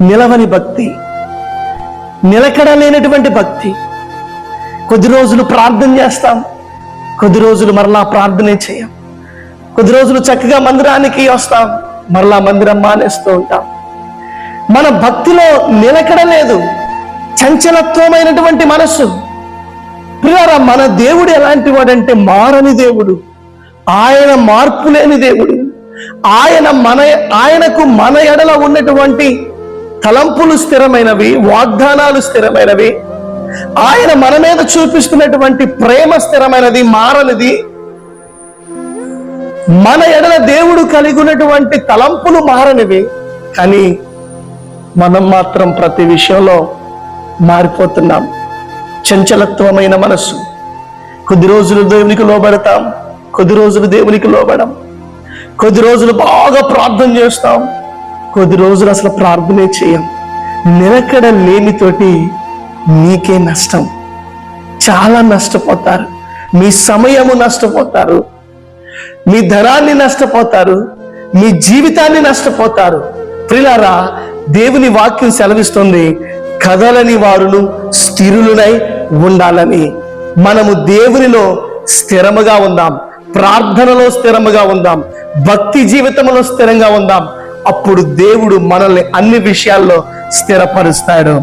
నిలవని భక్తి నిలకడ లేనటువంటి భక్తి. కొద్ది రోజులు ప్రార్థన చేస్తాం కొద్ది రోజులు మరలా ప్రార్థనే చేయం. కొద్ది రోజులు చక్కగా మందిరానికి వస్తాం మరలా మందిరం మానేస్తూ ఉంటాం. మన భక్తిలో నిలకడ లేదు చంచలత్వమైనటువంటి మనస్సు. ప్రియారా మన దేవుడు ఎలాంటి వాడంటే మారని దేవుడు ఆయన మార్పు లేని దేవుడు ఆయన మన ఆయనకు మన ఎడల ఉన్నటువంటి తలంపులు స్థిరమైనవి వాగ్దానాలు స్థిరమైనవి. ఆయన మన మీద చూపిస్తున్నటువంటి ప్రేమ స్థిరమైనది మారనిది. మన ఎడల దేవుడు కలిగి ఉన్నటువంటి తలంపులు మారనివి. కానీ మనం మాత్రం ప్రతి విషయంలో మారిపోతున్నాం. చంచలత్వమైన మనస్సు. కొద్ది రోజులు దేవునికి లోబడతాం కొద్ది రోజులు దేవునికి లోబడం. కొద్ది రోజులు బాగా ప్రార్థన చేస్తాం. కొద్ది రోజులు అసలు ప్రార్థనే చేయం. నిలకడ లేనితోటి మీకే నష్టం. చాలా నష్టపోతారు. మీ సమయము నష్టపోతారు. మీ ధనాన్ని నష్టపోతారు. మీ జీవితాన్ని నష్టపోతారు. ప్రిలారా దేవుని వాక్యం సెలవిస్తుంది. కదలని వారును స్థిరులునై ఉండాలని. మనము దేవునిలో స్థిరముగా ఉందాం. ప్రార్థనలో స్థిరముగా ఉందాం. భక్తి జీవితంలో స్థిరంగా ఉందాం. అప్పుడు దేవుడు మనల్ని అన్ని విషయాల్లో స్థిరపరుస్తాడు.